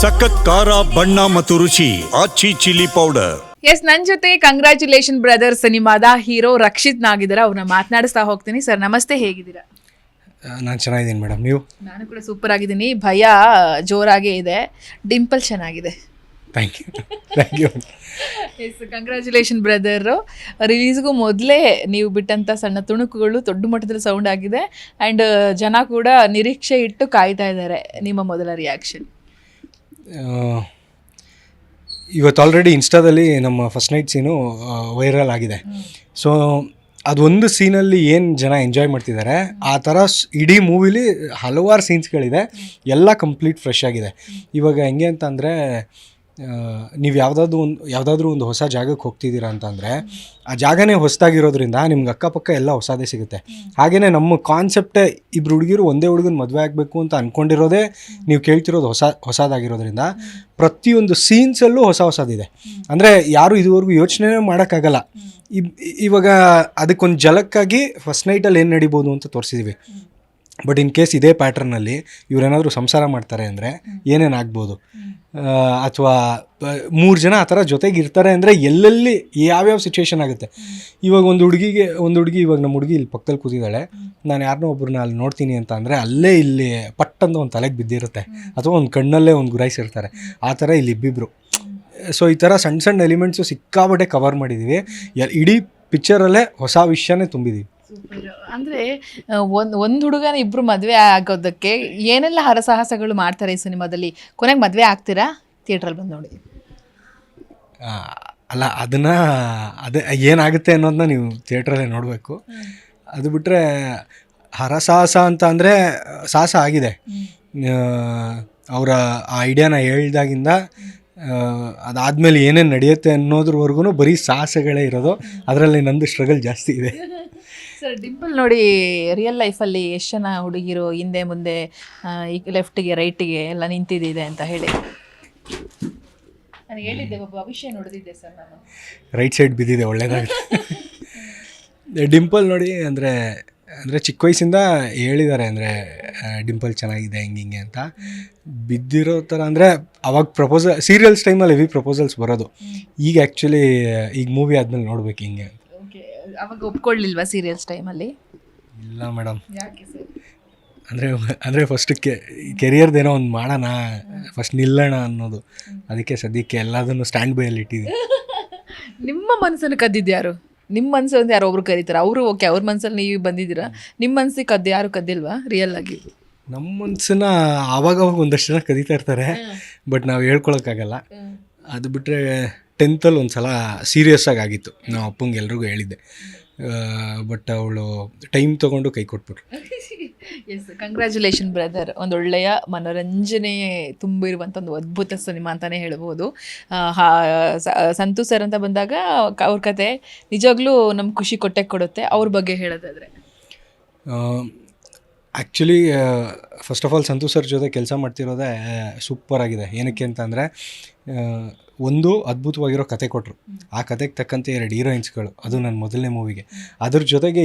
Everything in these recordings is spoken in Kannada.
ಸಖತ್ ಖಾರ ಬಣ್ಣ ಮತ್ತು ರುಚಿ ಆಚಿ ಚಿಲ್ಲಿ ಪೌಡರ್. ಎಸ್ ನನ್ನ ಜೊತೆ ಕಂಗ್ರ್ಯಾಚುಲೇಷನ್ ಬ್ರದರ್ ಸಿನಿಮಾದ ಹೀರೋ ರಕ್ಷಿತ್ ನಾಗಿದ್ದಾರೆ ಅವ್ರನ್ನ ಮಾತನಾಡಿಸ್ತಾ ಹೋಗ್ತೀನಿ. ಸರ್ ನಮಸ್ತೆ ಹೇಗಿದ್ದೀರಾ? ನಾನು ಚೆನ್ನಾಗಿದ್ದೀನಿ ಮೇಡಮ್. ನೀವು? ನಾನು ಕೂಡ ಸೂಪರ್ ಆಗಿದ್ದೀನಿ. ಭಯ ಜೋರಾಗೇ ಇದೆ. ಡಿಂಪಲ್ ಚೆನ್ನಾಗಿದೆ. Thank you thank you yes congratulation brother ರಿಲೀಸ್ಗೂ ಮೊದಲೇ ನೀವು ಬಿಟ್ಟಂಥ ಸಣ್ಣ ತುಣುಕುಗಳು ದೊಡ್ಡ ಮಟ್ಟದಲ್ಲಿ ಸೌಂಡ್ ಆಗಿದೆ. ಆ್ಯಂಡ್ ಜನ ಕೂಡ ನಿರೀಕ್ಷೆ ಇಟ್ಟು ಕಾಯ್ತಾ ಇದ್ದಾರೆ ನಿಮ್ಮ ಮೊದಲ ರಿಯಾಕ್ಷನ್ ಇವತ್ತು ಆಲ್ರೆಡಿ ಇನ್ಸ್ಟಾದಲ್ಲಿ ನಮ್ಮ ಫಸ್ಟ್ ನೈಟ್ ಸೀನು ವೈರಲ್ ಆಗಿದೆ. ಸೊ ಅದೊಂದು ಸೀನಲ್ಲಿ ಏನು ಜನ ಎಂಜಾಯ್ ಮಾಡ್ತಿದ್ದಾರೆ ಆ ಥರ ಇಡೀ ಮೂವಿಲಿ ಹಲವಾರು ಸೀನ್ಸ್ಗಳಿದೆ ಎಲ್ಲ ಕಂಪ್ಲೀಟ್ ಫ್ರೆಶ್ ಆಗಿದೆ. ಇವಾಗ ಹೆಂಗೆ ಅಂತ ಅಂದರೆ ನೀವು ಯಾವುದಾದ್ರು ಒಂದು ಯಾವುದಾದ್ರೂ ಒಂದು ಹೊಸ ಜಾಗಕ್ಕೆ ಹೋಗ್ತಿದ್ದೀರಾ ಅಂತಂದರೆ, ಆ ಜಾಗನೇ ಹೊಸದಾಗಿರೋದ್ರಿಂದ ನಿಮ್ಗೆ ಅಕ್ಕಪಕ್ಕ ಎಲ್ಲ ಹೊಸದೇ ಸಿಗುತ್ತೆ. ಹಾಗೆಯೇ ನಮ್ಮ ಕಾನ್ಸೆಪ್ಟೇ ಇಬ್ರು ಹುಡುಗಿರು ಒಂದೇ ಹುಡುಗನ ಮದುವೆ ಆಗಬೇಕು ಅಂತ ಅಂದ್ಕೊಂಡಿರೋದೇ ನೀವು ಕೇಳ್ತಿರೋದು ಹೊಸ ಹೊಸದಾಗಿರೋದ್ರಿಂದ ಪ್ರತಿಯೊಂದು ಸೀನ್ಸಲ್ಲೂ ಹೊಸ ಹೊಸದಿದೆ. ಅಂದರೆ ಯಾರು ಇದುವರೆಗೂ ಯೋಚನೆ ಮಾಡೋಕ್ಕಾಗಲ್ಲ. ಇವಾಗ ಅದಕ್ಕೊಂದು ಜಲಕ್ಕಾಗಿ ಫಸ್ಟ್ ನೈಟಲ್ಲಿ ಏನು ನಡಿಬೋದು ಅಂತ ತೋರಿಸಿದ್ವಿ. ಬಟ್ ಇನ್ ಕೇಸ್ ಇದೇ ಪ್ಯಾಟರ್ನಲ್ಲಿ ಇವರೇನಾದರೂ ಸಂಸಾರ ಮಾಡ್ತಾರೆ ಅಂದರೆ ಏನೇನು ಆಗ್ಬೋದು? ಅಥವಾ ಮೂರು ಜನ ಆ ಥರ ಜೊತೆಗೆ ಇರ್ತಾರೆ ಅಂದರೆ ಎಲ್ಲೆಲ್ಲಿ ಯಾವ್ಯಾವ ಸಿಚುವೇಷನ್ ಆಗುತ್ತೆ? ಇವಾಗ ಒಂದು ಹುಡುಗಿಗೆ, ಒಂದು ಹುಡುಗಿ ಇವಾಗ ನಮ್ಮ ಹುಡುಗಿ ಇಲ್ಲಿ ಪಕ್ಕದಲ್ಲಿ ಕೂತಿದ್ದಾಳೆ. ನಾನು ಯಾರನ್ನೋ ಒಬ್ಬರನ್ನ ಅಲ್ಲಿ ನೋಡ್ತೀನಿ ಅಂತ ಅಂದರೆ ಅಲ್ಲೇ ಇಲ್ಲಿ ಪಟ್ಟಂತ ಒಂದು ತಲೆಗೆ ಬಿದ್ದಿರುತ್ತೆ. ಅಥವಾ ಒಂದು ಕಣ್ಣಲ್ಲೇ ಒಂದು ಗುರಾಯಿಸಿರ್ತಾರೆ ಆ ಥರ ಇಲ್ಲಿ ಇಬ್ಬಿಬ್ರು. ಸೊ ಈ ಥರ ಸಣ್ಣ ಸಣ್ಣ ಎಲಿಮೆಂಟ್ಸು ಸಿಕ್ಕಾಪಟ್ಟೆ ಕವರ್ ಮಾಡಿದ್ದೀವಿ ಇಡೀ ಪಿಕ್ಚರಲ್ಲೇ ಹೊಸ ವಿಷಯನೇ ತುಂಬಿದ್ದೀವಿ ಅಂದ್ರೆ ಒಂದು ಒಂದ್ ಹುಡುಗನ ಇಬ್ರು ಮದುವೆ ಆಗೋದಕ್ಕೆ ಏನೆಲ್ಲ ಹರಸಾಹಸಗಳು ಮಾಡ್ತಾರೆ ಈ ಸಿನಿಮಾದಲ್ಲಿ? ಕೊನೆಗೆ ಮದುವೆ ಆಗ್ತೀರಾ? ಥಿಯೇಟ್ರಲ್ಲಿ ಬಂದು ನೋಡಿ. ಅಲ್ಲ ಅದನ್ನ ಅದೇ ಏನಾಗುತ್ತೆ ಅನ್ನೋದನ್ನ ನೀವು ಥಿಯೇಟ್ರಲ್ಲೇ ನೋಡಬೇಕು. ಅದು ಬಿಟ್ಟರೆ ಹರಸಾಹಸ ಅಂತ ಅಂದರೆ ಸಾಹಸ ಆಗಿದೆ. ಅವರ ಆ ಐಡಿಯಾನ ಹೇಳ್ದಾಗಿಂದ ಅದಾದಮೇಲೆ ಏನೇನು ನಡೆಯುತ್ತೆ ಅನ್ನೋದ್ರವರೆಗೂ ಬರೀ ಸಾಹಸಗಳೇ ಇರೋದು. ಅದರಲ್ಲಿ ನಂದು ಸ್ಟ್ರಗಲ್ ಜಾಸ್ತಿ ಇದೆ. ಸರ್ ಡಿಂಪಲ್ ನೋಡಿ ರಿಯಲ್ ಲೈಫಲ್ಲಿ ಎಷ್ಟು ಜನ ಹುಡುಗಿರು ಹಿಂದೆ ಮುಂದೆ ಈಗ ಈ ಲೆಫ್ಟಿಗೆ ರೈಟಿಗೆ ಎಲ್ಲ ನಿಂತಿದ್ದಿದೆ ಅಂತ ಹೇಳಿ. ನಾನು ಹೇಳಿದ್ದೆ ಒಬ್ಬ ಭವಿಷ್ಯ ನೋಡಿದ್ದೆ ಸರ್ ನಾನು. ರೈಟ್ ಸೈಡ್ ಬಿದ್ದಿದೆ ಒಳ್ಳೇದಾಗುತ್ತೆ ಡಿಂಪಲ್ ನೋಡಿ ಅಂದರೆ ಅಂದರೆ ಚಿಕ್ಕ ವಯಸ್ಸಿಂದ ಹೇಳಿದ್ದಾರೆ ಅಂದರೆ ಡಿಂಪಲ್ ಚೆನ್ನಾಗಿದೆ ಹಿಂಗೆ ಹಿಂಗೆ ಅಂತ. ಬಿದ್ದಿರೋ ಥರ ಅಂದರೆ ಅವಾಗ ಪ್ರಪೋಸಲ್ ಸೀರಿಯಲ್ಸ್ ಟೈಮಲ್ಲಿ ಹೆವಿ ಪ್ರಪೋಸಲ್ಸ್ ಬರೋದು. ಈಗ ಆ್ಯಕ್ಚುಲಿ ಈಗ ಮೂವಿ ಆದಮೇಲೆ ನೋಡ್ಬೇಕು ಹಿಂಗೆ ಅಂತ. ಅವಾಗ ಒಪ್ಕೊಳ್ಳಿಲ್ವಾ ಸೀರಿಯಲ್ಸ್ ಟೈಮಲ್ಲಿ ಇಲ್ಲ ಮೇಡಮ್ ಯಾಕೆ ಸರ್ ಅಂದರೆ ಅಂದರೆ ಫಸ್ಟ್ ಕೆ ಕೆರಿಯರ್ದೇನೋ ಒಂದು ಮಾಡೋಣ ಫಸ್ಟ್ ನಿಲ್ಲೋಣ ಅನ್ನೋದು. ಅದಕ್ಕೆ ಸದ್ಯಕ್ಕೆ ಎಲ್ಲದನ್ನು ಸ್ಟ್ಯಾಂಡ್ ಬೈಯಲ್ಲಿ ಇಟ್ಟಿದ್ದೀವಿ ನಿಮ್ಮ ಮನಸ್ಸನ್ನು ಕದ್ದಿದ್ಯಾರು ನಿಮ್ಮ ಮನಸ್ಸು ಅಂತ ಯಾರೋ ಒಬ್ರು ಕರೀತಾರೆ. ಅವರು ಓಕೆ ಅವ್ರ ಮನಸ್ಸಲ್ಲಿ ನೀವು ಬಂದಿದ್ದೀರಾ? ನಿಮ್ಮ ಮನಸ್ಸಿಗೆ ಕದ್ದು ಯಾರು ಕದ್ದಿಲ್ವಾ ರಿಯಲ್ ಆಗಿ? ನಮ್ಮ ಮನಸ್ಸನ್ನ ಆವಾಗವಾಗ ಒಂದಷ್ಟು ಜನ ಕದೀತಾ ಇರ್ತಾರೆ ಬಟ್ ನಾವು ಹೇಳ್ಕೊಳಕ್ಕಾಗಲ್ಲ. ಅದು ಬಿಟ್ಟರೆ ಟೆಂತಲ್ಲಿ ಒಂದು ಸಲ ಸೀರಿಯಸ್ ಆಗಿ ಆಗಿತ್ತು. ನಾವು ಅಪ್ಪಂಗೆ ಎಲ್ರಿಗೂ ಹೇಳಿದ್ದೆ. ಬಟ್ ಅವಳು ಟೈಮ್ ತಗೊಂಡು ಕೈ ಕೊಟ್ಬಿಟ್ರು. ಎಸ್ ಕಂಗ್ರ್ಯಾಚುಲೇಷನ್ ಬ್ರದರ್ ಒಂದು ಒಳ್ಳೆಯ ಮನೋರಂಜನೆ ತುಂಬಿರುವಂಥ ಒಂದು ಅದ್ಭುತ ಸಿನಿಮಾ ಅಂತಲೇ ಹೇಳ್ಬೋದು. ಸಂತು ಸರ್ ಅಂತ ಬಂದಾಗ ಅವ್ರ ಕತೆ ನಿಜವಾಗ್ಲೂ ನಮ್ಗೆ ಖುಷಿ ಕೊಟ್ಟೆ ಕೊಡುತ್ತೆ. ಅವ್ರ ಬಗ್ಗೆ ಹೇಳೋದಾದ್ರೆ. Actually first of all Santhu sir ಜೊತೆ ಕೆಲಸ ಮಾಡ್ತಿರೋದೇ ಸೂಪರ್ ಆಗಿದೆ. ಏನಕ್ಕೆ ಅಂತಂದರೆ ಒಂದು ಅದ್ಭುತವಾಗಿರೋ ಕತೆ ಕೊಟ್ಟರು ಆ ಕತೆಗೆ ತಕ್ಕಂತೆ ಎರಡು ಹೀರೋಯಿನ್ಸ್ಗಳು. ಅದು ನನ್ನ ಮೊದಲನೇ ಮೂವಿಗೆ. ಅದ್ರ ಜೊತೆಗೆ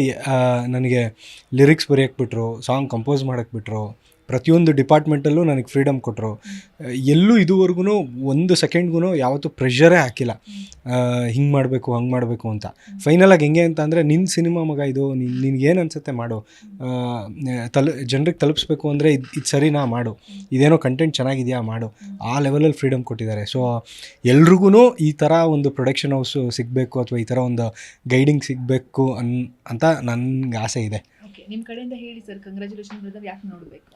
ನನಗೆ ಲಿರಿಕ್ಸ್ ಬರೆಯಕ್ಕೆ ಬಿಟ್ರು ಸಾಂಗ್ ಕಂಪೋಸ್ ಮಾಡೋಕ್ಬಿಟ್ರು ಬಿಟ್ರು ಪ್ರತಿಯೊಂದು ಡಿಪಾರ್ಟ್ಮೆಂಟಲ್ಲೂ ನನಗೆ ಫ್ರೀಡಮ್ ಕೊಟ್ಟರು ಎಲ್ಲೂ ಇದುವರೆಗೂ ಒಂದು ಸೆಕೆಂಡ್ಗೂ ಯಾವತ್ತೂ ಪ್ರೆಷರೇ ಹಾಕಿಲ್ಲ. ಹಿಂಗೆ ಮಾಡಬೇಕು ಹಂಗೆ ಮಾಡಬೇಕು ಅಂತ. ಫೈನಲಾಗಿ ಹೆಂಗೆ ಅಂತ ಅಂದರೆ ನಿನ್ನ ಸಿನಿಮಾ ಮಗ ಇದು ನಿನ್ನ ನಿನ್ಗೇನು ಅನ್ಸುತ್ತೆ ಮಾಡು. ತಲು ಜನರಿಗೆ ತಲುಪಿಸ್ಬೇಕು ಅಂದರೆ ಇದು ಇದು ಸರಿನಾ ಮಾಡು. ಇದೇನೋ ಕಂಟೆಂಟ್ ಚೆನ್ನಾಗಿದೆಯಾ ಮಾಡು. ಆ ಲೆವೆಲಲ್ಲಿ ಫ್ರೀಡಮ್ ಕೊಟ್ಟಿದ್ದಾರೆ. ಸೊ ಎಲ್ರಿಗೂ ಈ ಥರ ಒಂದು ಪ್ರೊಡಕ್ಷನ್ ಹೌಸು ಸಿಗಬೇಕು ಅಥವಾ ಈ ಥರ ಒಂದು ಗೈಡಿಂಗ್ ಸಿಗಬೇಕು ಅನ್ ಅಂತ ನನಗೆ ಆಸೆ ಇದೆ. ಓಕೆ ನಿಮ್ಮ ಕಡೆಯಿಂದ ಹೇಳಿ ಸರ್ ಕಂಗ್ರ್ಯಾಚುಲೇಷನ್ ಬ್ರದರ್ ಯಾಕೆ ನೋಡಬೇಕು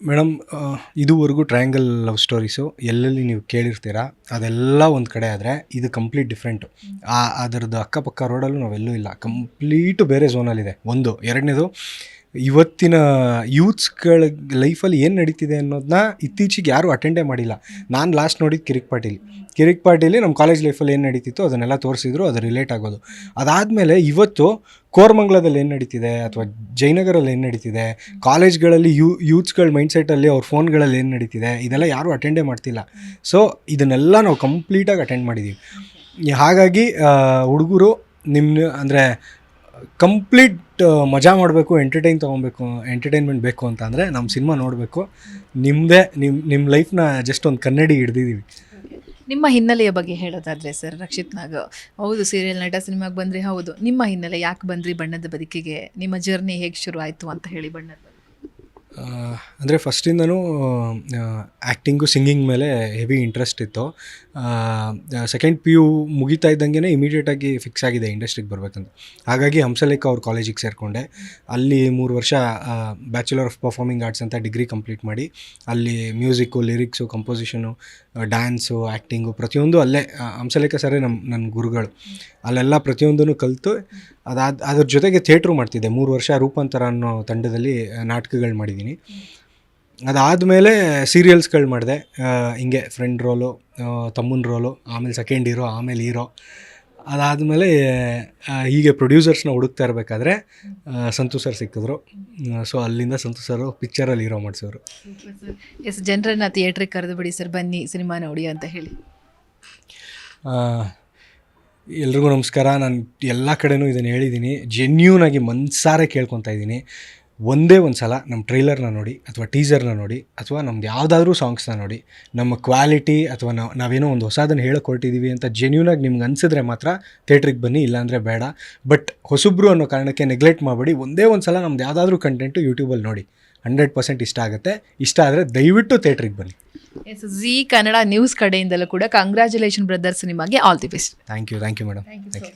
ಮೇಡಮ್ ಇದುವರೆಗೂ ಟ್ರಯಾಂಗಲ್ ಲವ್ ಸ್ಟೋರೀಸು ಎಲ್ಲೆಲ್ಲಿ ನೀವು ಕೇಳಿರ್ತೀರಾ, ಅದೆಲ್ಲ ಒಂದು ಕಡೆ ಆದರೆ ಇದು ಕಂಪ್ಲೀಟ್ ಡಿಫ್ರೆಂಟು ಆ, ಅದರದ್ದು ಅಕ್ಕಪಕ್ಕ ರೋಡಲ್ಲೂ ನಾವೆಲ್ಲೂ ಇಲ್ಲ ಕಂಪ್ಲೀಟು ಬೇರೆ ಝೋನಲ್ಲಿದೆ ಒಂದು, ಎರಡನೇದು ಇವತ್ತಿನ ಯೂತ್ಸ್ಗಳ ಲೈಫಲ್ಲಿ ಏನು ನಡೀತಿದೆ ಅನ್ನೋದನ್ನ ಇತ್ತೀಚೆಗೆ ಯಾರೂ ಅಟೆಂಡೇ ಮಾಡಿಲ್ಲ. ನಾನು ಲಾಸ್ಟ್ ನೋಡಿದ್ದು ಕಿರಿಕ್ ಪಾಟೀಲಿ. ಕಿರಿಕ್ ಪಾಟೀಲಿ ನಮ್ಮ ಕಾಲೇಜ್ ಲೈಫಲ್ಲಿ ಏನು ನಡೀತಿತ್ತು ಅದನ್ನೆಲ್ಲ ತೋರಿಸಿದ್ರು, ಅದು ರಿಲೇಟ್ ಆಗೋದು. ಅದಾದಮೇಲೆ ಇವತ್ತು ಕೋರ್ಮಂಗ್ಲದಲ್ಲಿ ಏನು ನಡೀತಿದೆ ಅಥವಾ ಜಯನಗರಲ್ಲಿ ಏನು ನಡೀತಿದೆ, ಕಾಲೇಜ್ಗಳಲ್ಲಿ ಯೂ, ಯೂತ್ಸ್ಗಳ ಮೈಂಡ್ಸೆಟ್ಟಲ್ಲಿ ಅವ್ರ ಫೋನ್ಗಳಲ್ಲಿ ಏನು ನಡೀತಿದೆ, ಇದೆಲ್ಲ ಯಾರೂ ಅಟೆಂಡೇ ಮಾಡ್ತಿಲ್ಲ. ಸೊ ಇದನ್ನೆಲ್ಲ ನಾವು ಕಂಪ್ಲೀಟಾಗಿ ಅಟೆಂಡ್ ಮಾಡಿದ್ದೀವಿ ಹಾಗಾಗಿ ಹುಡುಗರು ನಿಮ್ಮ ಅಂದರೆ ಕಂಪ್ಲೀಟ್ ಮಜಾ ಮಾಡಬೇಕು ಎಂಟರ್ಟೈನ್ ತೊಗೊಬೇಕು ಎಂಟರ್ಟೈನ್ಮೆಂಟ್ ಬೇಕು ಅಂತ ಅಂದರೆ ನಮ್ಮ ಸಿನಿಮಾ ನೋಡಬೇಕು. ನಿಮ್ಮದೇ ನಿಮ್ಮ ನಿಮ್ಮ ಲೈಫ್ನ ಜಸ್ಟ್ ಒಂದು ಕನ್ನಡಿ ಹಿಡ್ದಿದ್ದೀವಿ ನಿಮ್ಮ ಹಿನ್ನೆಲೆಯ ಬಗ್ಗೆ ಹೇಳೋದಾದ್ರೆ ಸರ್, ರಕ್ಷಿತ್ ನಾಗ್, ಹೌದು ಸೀರಿಯಲ್ ನಟ ಸಿನಿಮಾಗೆ ಬಂದ್ರಿ ಹೌದು. ನಿಮ್ಮ ಹಿನ್ನೆಲೆ ಯಾಕೆ ಬಂದ್ರಿ ಬಣ್ಣದ ಬದುಕಿಗೆ? ನಿಮ್ಮ ಜರ್ನಿ ಹೇಗೆ ಶುರು ಆಯಿತು ಅಂತ ಹೇಳಿ ಬಣ್ಣದ ಅಂದರೆ ಫಸ್ಟಿಂದನೂ ಆ್ಯಕ್ಟಿಂಗು ಸಿಂಗಿಂಗ್ ಮೇಲೆ ಹೆವಿ ಇಂಟ್ರೆಸ್ಟ್ ಇತ್ತು. ಸೆಕೆಂಡ್ ಪಿ ಯು ಮುಗಿತಾ ಇದ್ದಂಗೆ ಇಮಿಡಿಯೇಟಾಗಿ ಫಿಕ್ಸ್ ಆಗಿದೆ ಇಂಡಸ್ಟ್ರಿಗೆ ಬರಬೇಕಂತ. ಹಾಗಾಗಿ ಹಂಸಲೇಖ ಅವ್ರ ಕಾಲೇಜಿಗೆ ಸೇರಿಕೊಂಡೆ. ಅಲ್ಲಿ ಮೂರು ವರ್ಷ ಬ್ಯಾಚುಲರ್ ಆಫ್ ಪರ್ಫಾರ್ಮಿಂಗ್ ಆರ್ಟ್ಸ್ ಅಂತ ಡಿಗ್ರಿ ಕಂಪ್ಲೀಟ್ ಮಾಡಿ, ಅಲ್ಲಿ music, lyrics composition dance acting ಪ್ರತಿಯೊಂದು ಅಲ್ಲೇ ಹಂಸಲೇಖ ಸರೇ ನಮ್ಮ ನನ್ನ ಗುರುಗಳು. ಅಲ್ಲೆಲ್ಲ ಪ್ರತಿಯೊಂದನ್ನು ಕಲಿತು ಅದಾದ ಅದ್ರ ಜೊತೆಗೆ ಥಿಯೇಟ್ರು ಮಾಡ್ತಿದ್ದೆ. ಮೂರು ವರ್ಷ ರೂಪಾಂತರ ಅನ್ನೋ ತಂಡದಲ್ಲಿ ನಾಟಕಗಳು ಮಾಡಿದ್ದೀನಿ ಅದಾದಮೇಲೆ ಸೀರಿಯಲ್ಸ್ಗಳು ಮಾಡಿದೆ. ಹಿಂಗೆ ಫ್ರೆಂಡ್ ರೋಲು ತಮ್ಮನ ರೋಲು ಆಮೇಲೆ ಸೆಕೆಂಡ್ ಹೀರೋ ಆಮೇಲೆ ಹೀರೋ ಅದಾದಮೇಲೆ ಹೀಗೆ ಪ್ರೊಡ್ಯೂಸರ್ಸ್ನ ಹುಡುಕ್ತಾ ಇರಬೇಕಾದ್ರೆ ಸಂತು ಸರ್ ಸಿಕ್ಕಿದ್ರು. ಸೊ ಅಲ್ಲಿಂದ ಸಂತು ಸರ್ ಪಿಕ್ಚರಲ್ಲಿ ಹೀರೋ ಮಾಡಿಸೋರು ಎಸ್ ಜನರನ್ನ ಥಿಯೇಟ್ರಿಗೆ ಕರೆದು ಬಿಡಿ ಸರ್ ಬನ್ನಿ ಸಿನಿಮಾ ನೋಡಿ ಅಂತ ಹೇಳಿ. ಎಲ್ರಿಗೂ ನಮಸ್ಕಾರ. ನಾನು ಎಲ್ಲ ಕಡೆನೂ ಇದನ್ನು ಹೇಳಿದ್ದೀನಿ ಜೆನ್ಯೂನಾಗಿ ಮನ್ಸಾರೆ ಕೇಳ್ಕೊತಾ ಇದ್ದೀನಿ ಒಂದೇ ಒಂದು ಸಲ ನಮ್ಮ ಟ್ರೈಲರ್ನ ನೋಡಿ, ಅಥವಾ ಟೀಸರ್ನ ನೋಡಿ, ಅಥವಾ ನಮ್ದು ಯಾವುದಾದ್ರೂ ಸಾಂಗ್ಸ್ನ ನೋಡಿ, ನಮ್ಮ ಕ್ವಾಲಿಟಿ ಅಥವಾ ನಾವು ನಾವೇನೋ ಒಂದು ಹೊಸದನ್ನು ಹೇಳಕ್ಕೆ ಹೊರಟಿದ್ದೀವಿ ಅಂತ ಜೆನ್ಯೂನಾಗಿ ನಿಮ್ಗೆ ಅನಿಸಿದ್ರೆ ಮಾತ್ರ ಥಿಯೇಟ್ರಿಗೆ ಬನ್ನಿ, ಇಲ್ಲಾಂದರೆ ಬೇಡ. ಬಟ್ ಹೊಸಬ್ರು ಅನ್ನೋ ಕಾರಣಕ್ಕೆ ನೆಗ್ಲೆಕ್ಟ್ ಮಾಡಬೇಡಿ. ಒಂದೇ ಒಂದು ಸಲ ನಮ್ದು ಯಾವುದಾದ್ರೂ ಕಂಟೆಂಟು ಯೂಟ್ಯೂಬಲ್ಲಿ ನೋಡಿ. ಹಂಡ್ರೆಡ್ ಪರ್ಸೆಂಟ್ ಇಷ್ಟ ಆಗುತ್ತೆ. ಇಷ್ಟ ಆದರೆ ದಯವಿಟ್ಟು ಥಿಯೇಟ್ರಿಗೆ ಬನ್ನಿ. ಎಸ್ ಜಿ ಕನ್ನಡ ನ್ಯೂಸ್ ಕಡೆಯಿಂದಲೂ ಕೂಡ ಕಂಗ್ರ್ಯಾಚುಲೇಷನ್ ಬ್ರದರ್ಸ್ ನಿಮಗೆ all the best thank you thank you madam thank you